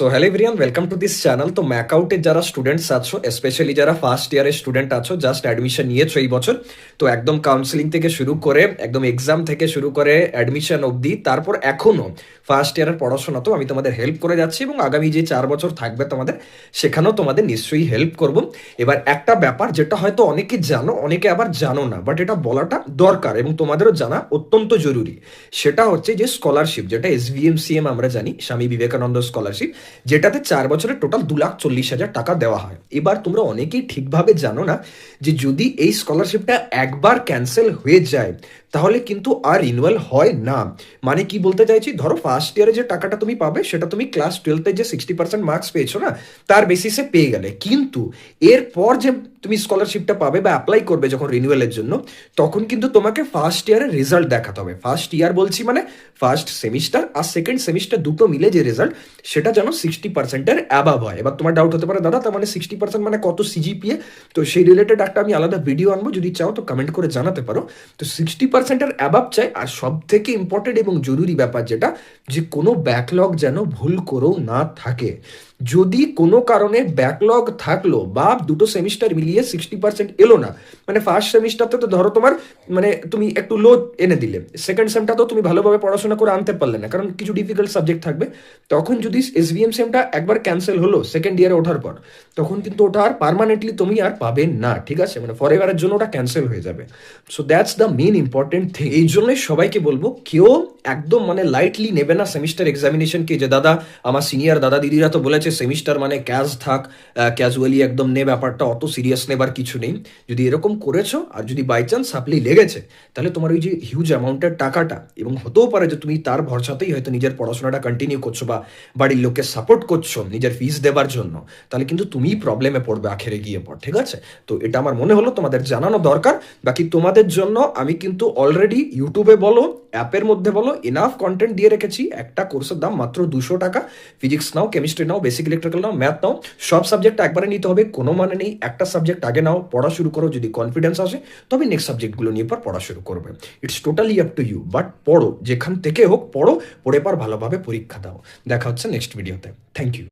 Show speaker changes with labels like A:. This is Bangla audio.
A: তো hello everyone welcome to this channel তো ম্যাকআউটের যারা স্টুডেন্টস আছো স্পেশালি যারা ফার্স্ট ইয়ারের স্টুডেন্ট আছো জাস্ট অ্যাডমিশন নিয়েছো এই বছর, তো একদম কাউন্সিলিং থেকে শুরু করে, একদম এক্সাম থেকে শুরু করে অ্যাডমিশন অবধি, তারপর এখনও ফার্স্ট ইয়ারের পড়াশোনা তো আমি তোমাদের হেল্প করে যাচ্ছি এবং আগামী যে চার বছর থাকবে তোমাদের, সেখানেও তোমাদের নিশ্চয়ই হেল্প করব। এবার একটা ব্যাপার যেটা হয়তো অনেকে জানো, অনেকে আবার জানো না বাট এটা বলাটা দরকার এবং তোমাদেরও জানা অত্যন্ত জরুরি। সেটা হচ্ছে যে স্কলারশিপ যেটা এস আমরা জানি, স্বামী বিবেকানন্দ স্কলারশিপ যেটাতে চার বছরে টোটাল দু লাখ চল্লিশ হাজার টাকা দেওয়া হয়। এবার তোমরা অনেকেই ঠিকভাবে জানো না যে যদি এই স্কলারশিপটা একবার ক্যান্সেল হয়ে যায় তাহলে কিন্তু আর রিনুয়াল হয় না। মানে কি বলতে চাইছি? ধরো ফার্স্ট ইয়ারে যে টাকাটা তুমি পাবে, সেটা তুমি ক্লাস টুয়েলভে যে সিক্সটি পার্সেন্ট মার্কস পেয়েছ না, তার বেসিসে পেয়ে গেলে। কিন্তু এরপর যে তুমি স্কলারশিপটা পাবে বা অ্যাপ্লাই করবে যখন রিনিউয়ালের জন্য, তখন কিন্তু তোমাকে ফার্স্ট ইয়ারের রেজাল্ট দেখাতে হবে। ফার্স্ট ইয়ার বলছি মানে ফার্স্ট সেমিস্টার আর সেকেন্ড সেমিস্টার দুটো মিলে যে রেজাল্ট সেটা যেন সিক্সটি পার্সেন্টের অ্যাবাভ হয়। এবার তোমার ডাউট হতে পারে, দাদা, তার মানে সিক্সটি পার্সেন্ট মানে কত সিজিপিএ তো সেই রিলেটেড একটা আমি আলাদা ভিডিও আনব। যদি চাও তো কমেন্ট করে জানাতে পারো। তো সিক্সটি পার্সেন্টের অ্যাবাভ চাই, আর সব থেকে ইম্পর্টেন্ট এবং জরুরি ব্যাপার যেটা, যে কোনো ব্যাকলগ যেন ভুল করেও না থাকে। যদি কোনো কারণে ব্যাকলগ থাকল বা দুটো সেমিস্টার মিলিয়ে সিক্সটি পার্সেন্ট এলো না মানে ফার্স্ট সেমিস্টারতে তো ধরো তোমার মানে তুমি একটু লো এনে দিলে সেকেন্ড সেমটা তো তুমি ভালোভাবে পড়াশোনা করে আনতে পারলে না, কারণ কিছু ডিফিকাল্ট সাবজেক্ট থাকবে। তখন যদি এস ভিএম সেমটা একবার ক্যান্সেল হলো সেকেন্ড ইয়ারে ওঠার পর, তখন কিন্তু ওটা আর পারমানেন্টলি তুমি আর পাবে না, ঠিক আছে? মানে ফর এভারের জন্য ওটা ক্যান্সেল হয়ে যাবে। So that's the main important thing এই জন্যই সবাইকে বলব, কেউ একদম মানে লাইটলি নেবে না সেমিস্টার এক্সামিনেশনকে যে, দাদা, আমার সিনিয়র দাদা দিদিরা তো বলেছে সেমিস্টার মানে ক্যাশ থাক ক্যাজুয়ালি একদম নে ব্যাপারটা, অত সিরিয়াস নেবার কিছু নেই। যদি এরকম করেছ, আর যদি বাই চান্স সাপ্লি লেগেছে, তাহলে তোমার ওই যে হিউজ অ্যামাউন্টের টাকাটা, এবং হতেও পারে যে তুমি তার ভরসাতেই হয়তো নিজের পড়াশোনাটা কন্টিনিউ করছ বা বাড়ির লোককে সাপোর্ট করছ নিজের ফিস দেবার জন্য, তাহলে কিন্তু তুমিই প্রবলেমে পড়বে আখেরে গিয়ে পর ঠিক আছে? তো এটা আমার মনে হলো, তোমাদের জানানো দরকার। বাকি তোমাদের জন্য আমি কিন্তু অলরেডি ইউটিউবে বলো অ্যাপের মধ্যে বলো এনাফ কন্টেন্ট দিয়ে রেখেছি। একটা কোর্সের দাম মাত্র দুশো টাকা। Physics now chemistry now basic electrical now math now, সব সাবজেক্ট একবারে নিতে হবে, কোনো মানে নেই। একটা সাবজেক্ট আগে নাও, পড়া শুরু করো, যদি কনফিডেন্স আসে, তবে নেক্সট সাবজেক্টগুলো নিয়ে পর পড়া শুরু করবে। It's totally up to you but পড়ো, যেখান থেকে হোক পড়ো, পড়ে পর ভালোভাবে পরীক্ষা দাও। দেখা হচ্ছে নেক্সট ভিডিওতে থ্যাংক ইউ